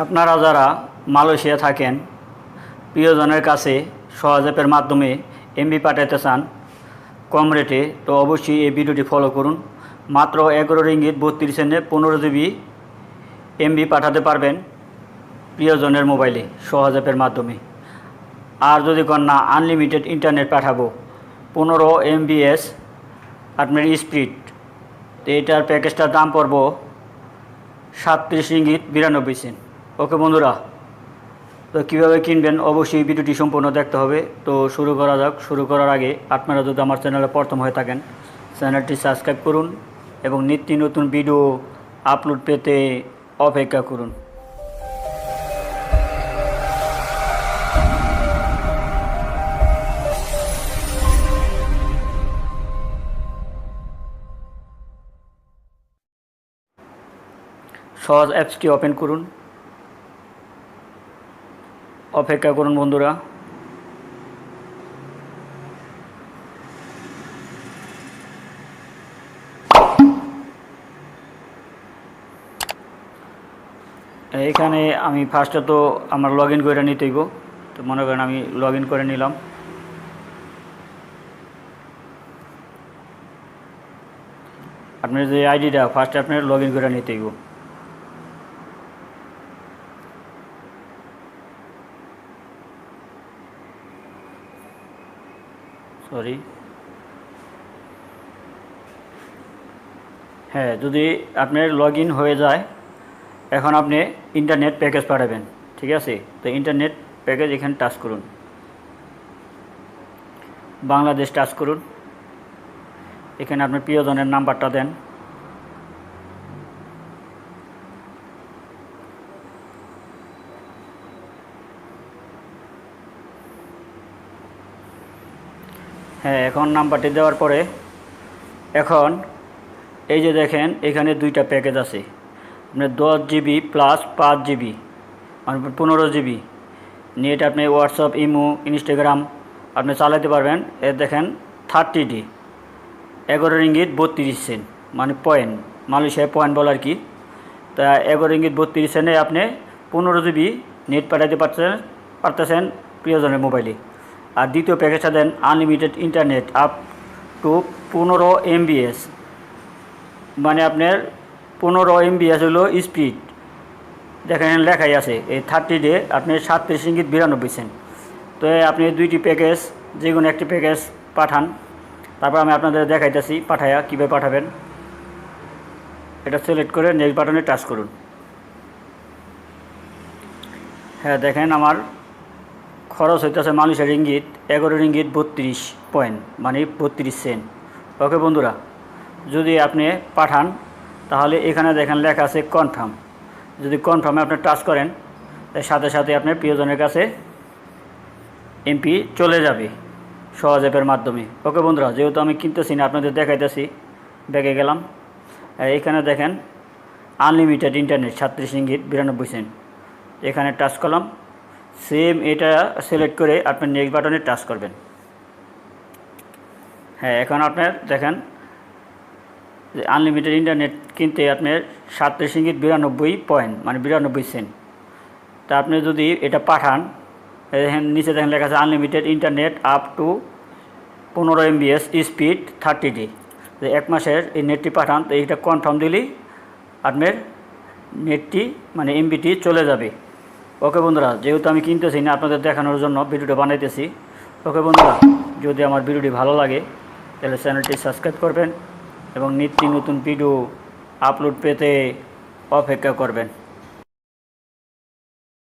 আপনারা যারা মালয়েশিয়া থাকেন, প্রিয়জনের কাছে সহজ মাধ্যমে এমবি পাঠাতে চান, কম রেটে, তো অবশ্যই এই ভিডিওটি ফলো করুন। মাত্র এগারো রিঙ্গিত বত্রিশ এনে পনেরো জিবি এমবি পাঠাতে পারবেন প্রিয়জনের মোবাইলে সহজ মাধ্যমে। আর যদি কন না আনলিমিটেড ইন্টারনেট পাঠাবো, পনেরো এমবিএস আপনার স্পিড তো এটার প্যাকেজটার দাম পড়ব সাতত্রিশ রিঙ্গিত বিরানব্বই সেন্ট ওকে বন্ধুরা, তো কীভাবে কিনবেন? অবশ্যই ভিডিওটি সম্পূর্ণ দেখতে হবে। তো শুরু করা যাক। শুরু করার আগে আপনারা যদি আমার চ্যানেলে প্রথম হয়ে থাকেন, চ্যানেলটি সাবস্ক্রাইব করুন এবং নিত্য নতুন ভিডিও আপলোড পেতে অপেক্ষা করুন। সহজ অ্যাপসটি ওপেন করুন। অপেক্ষা করুন বন্ধুরা। এইখানে আমি ফার্স্টে তো আমার লগ ইন করে নিতে হইব। তো মনে করেন আমি লগ ইন করে নিলাম। আপনার যে আইডিটা ফার্স্টে আপনার লগ ইন করে নিতে সরি। হ্যাঁ যদি আপনার লগ হয়ে যায়, এখন আপনি ইন্টারনেট প্যাকেজ পাঠাবেন, ঠিক আছে? তো ইন্টারনেট প্যাকেজ এখানে টাচ করুন। বাংলাদেশ টাচ করুন। এখানে আপনার প্রিয়জনের নাম্বারটা দেন। হ্যাঁ এখন নাম্বারটি দেওয়ার পরে এখন এই যে দেখেন, এখানে দুইটা প্যাকেজ আছে। আপনার দশ জিবি প্লাস পাঁচ জিবি মানে পনেরো জিবি। নেট আপনি হোয়াটসঅ্যাপ ইমো ইনস্টাগ্রাম আপনি চালাতে পারবেন। এ দেখেন থার্টি ডি এগারো রিঙ্গিত বত্রিশ সেন্ট মানে পয়েন্ট মালয়েশিয়ায় পয়েন্ট বলার কি। তা এগারো রিঙ্গিত বত্রিশ সেন্টে আপনি পনেরো জিবি নেট পাঠাতে পারছেন পারতেছেন প্রিয়জনের মোবাইলে আর দ্বিতীয় প্যাকেজটা দেন আনলিমিটেড ইন্টারনেট আপ টু পনেরো এমবিএস মানে আপনার পনেরো এমবিএস হলো স্পিড দেখেন লেখাই আছে, এই থার্টি ডে আপনি সাতত্রিশ ইঙ্গিত বিরানব্বই সেন্ট তো আপনি দুইটি প্যাকেজ যে কোনো একটি প্যাকেজ পাঠান। তারপর আমি আপনাদের দেখাইতেছি পাঠাইয়া কীভাবে পাঠাবেন। এটা সিলেক্ট করে নেক্সট বাটনে টাচ করুন। হ্যাঁ দেখেন আমার খরচ হইতেছে মানুষের রিঙ্গিত এগারো রিঙ্গিত বত্রিশ পয়েন্ট মানে বত্রিশ সেন্ট ওকে বন্ধুরা, যদি আপনি পাঠান, তাহলে এখানে দেখেন লেখা আছে কনফার্ম যদি কনফার্মে আপনি টাচ করেন, তার সাথে সাথে আপনার প্রিয়জনের কাছে এমপি চলে যাবে সহজ অ্যাপের মাধ্যমে। ওকে বন্ধুরা, যেহেতু আমি কিনতেছি না, আপনাদের দেখাইতেছি, ব্যাগে গেলাম। এখানে দেখেন আনলিমিটেড ইন্টারনেট সাতত্রিশ ইঙ্গিত, বিরানব্বই সেন্ট এখানে টাচ করলাম। সেম এটা সিলেক্ট করে আপনি নেক্সট বাটনে টাচ করবেন। হ্যাঁ এখন আপনার দেখেন, যে আনলিমিটেড ইন্টারনেট কিনতে আপনার সাতত্রিশ ইঙ্গিত বিরানব্বই পয়েন্ট মানে বিরানব্বই সেন্ট তা আপনি যদি এটা পাঠান দেখেন, নিচে দেখেন লেখা আছে আনলিমিটেড ইন্টারনেট আপ টু পনেরো এমবিএস স্পিড থার্টি ডি যে এক মাসের এই নেটটি পাঠান, তো এইটা কনফার্ম দিলেই আপনার নেটটি মানে এমবিটি চলে যাবে। ওকে বন্ধুরা, যেহেতু আমি কিনতেছি না আপনাদের দেখানোর জন্য, ভিডিওটা বানাইতেছি। ওকে বন্ধুরা, যদি আমার ভিডিওটি ভালো লাগে, তাহলে চ্যানেলটি সাবস্ক্রাইব করবেন এবং নিত্য নতুন ভিডিও আপলোড পেতে অপেক্ষা করবেন।